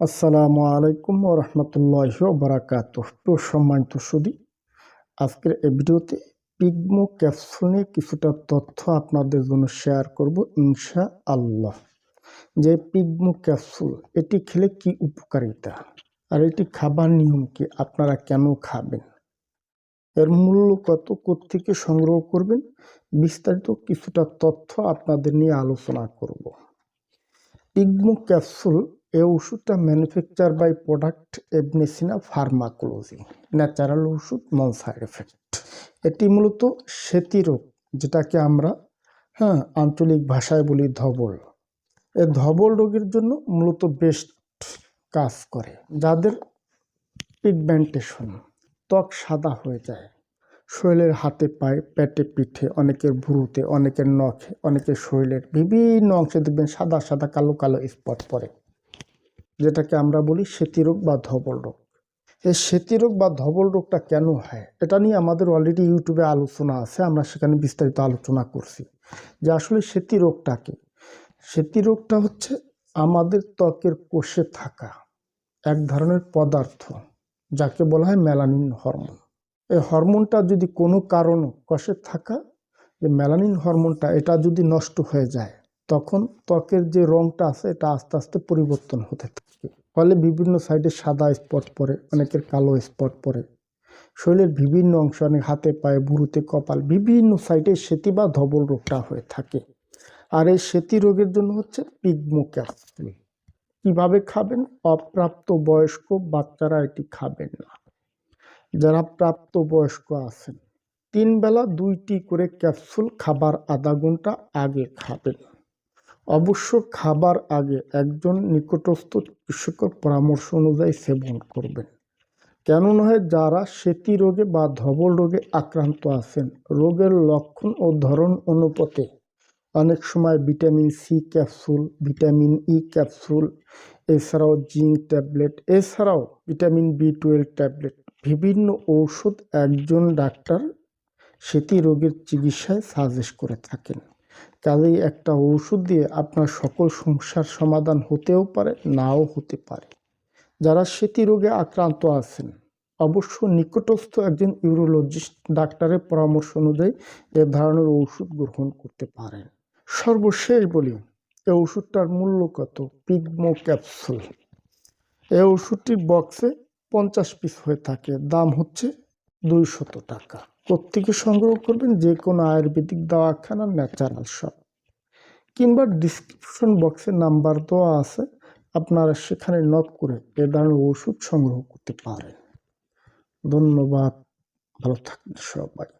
আসসালামু আলাইকুম ও রহমতুল্লাহ বারাকাত সম্মানিত সুদী আজকের এই ভিডিওতে পিগমো ক্যাপসুল কিছুটা তথ্য আপনাদের জন্য শেয়ার করব ইনশা আল্লাহ যে পিগমো ক্যাপসুল, এটি খেলে কি উপকারিতা? আর এটি খাবার নিয়ম কি? আপনারা কেন খাবেন? এর মূল্য কত? থেকে সংগ্রহ করবেন? বিস্তারিত কিছুটা তথ্য আপনাদের নিয়ে আলোচনা করব। পিগমো ক্যাপসুল এই ওষুধটা manufacture by product Ibn Sina pharmacology natural ওষুধ নন সাইড এফেক্ট এটি মূলত সেতি রোগ, যেটাকে আমরা হ্যাঁ আঞ্চলিক ভাষায় বলি ধবল। এ ধবল রোগের জন্য মূলত বেস্ট কাজ করে, যাদের পিগমেন্টেশন ত্বক সাদা হয়ে যায়, শরীরের হাতে পায়ে, পেটে পিঠে, অনেকের ভুরুতে, অনেকের নখে, অনেকের শরীরের বিভিন্ন অংশে দেখবেন সাদা সাদা, কালো কালো স্পট পড়ে। যেটাকে আমরা বলি রোগ বা ধবল রোগ। এই রোগ বা ধবল রোগটা কেন হয়? এটা নিয়ে আমাদের অলরেডি ইউটিউবে আলোচনা আছে, আমরা সেখানে বিস্তারিত আলোচনা করছি। যে আসলে রোগটা কি? রোগটা হচ্ছে আমাদের ত্বকের কোষে থাকা এক ধরনের পদার্থ, যাকে বলা হয় মেলানিন হরমোন। এই হরমোনটা যদি কোনো কারণ কষে থাকা যে মেলানিন হরমোনটা, এটা যদি নষ্ট হয়ে যায় তখন ত্বকের যে রঙটা আছে, এটা আস্তে আস্তে পরিবর্তন হতে থাকে। ফলে বিভিন্ন সাইডে সাদা স্পট পড়ে, অনেকের কালো স্পট পড়ে। শরীরের বিভিন্ন অংশ, অনেক হাতে পায়ে বুড়ুতে কপাল, বিভিন্ন সাইডে সেতি বা ধবল রোগটা হয়ে থাকে। আর এই সেতি রোগের জন্য হচ্ছে পিগমো ক্যাপসুল কীভাবে খাবেন? অপ্রাপ্ত বয়স্ক বাচ্চারা এটি খাবেন না। যারা প্রাপ্ত বয়স্ক আছেন, তিন বেলা দুইটি করে ক্যাপসুল খাবার আধা ঘণ্টা আগে খাবেন। অবশ্য খাবার আগে একজন নিকটস্থ চিকিৎসকের পরামর্শ অনুযায়ী সেবন করবেন। কেন নয় যারা সেতি রোগে বা ধবল রোগে আক্রান্ত আছেন, রোগের লক্ষণ ও ধরন অনুপাতে অনেক সময় vitamin C capsule, vitamin E capsule, এছাড়াও জিঙ্ক ট্যাবলেট, এছাড়াও ভিটামিন বি টুয়েলভ ট্যাবলেট, বিভিন্ন ঔষধ একজন ডাক্তার সেতি রোগের চিকিৎসায় সাজেস্ট করে থাকেন। কাজেই একটা ওষুধ দিয়ে আপনার সকল সমস্যার সমাধান হতেও পারে, নাও হতে পারে। যারা সেতি রোগে আক্রান্ত আছেন, অবশ্য নিকটস্থ একজন ইউরোলজিস্ট ডাক্তারের পরামর্শ অনুযায়ী এ ধরনের ওষুধ গ্রহণ করতে পারেন। সর্বশেষ বলি এই ওষুধটার মূল্য কত? Pigmo capsule. এই ওষুধটির বক্সে পঞ্চাশ পিস হয়ে থাকে, দাম হচ্ছে দুইশত টাকা। প্রত্যেকে সংগ্রহ করবেন যে কোনো আয়ুর্বেদিক দাওয়াখানা, ন্যাচারাল শপ। কিংবা ডিসক্রিপশন বক্সে নাম্বার দেওয়া আছে, আপনারা সেখানে নক করে এ ধরনের ওষুধ সংগ্রহ করতে পারেন। ধন্যবাদ, ভালো থাকবেন সবাই।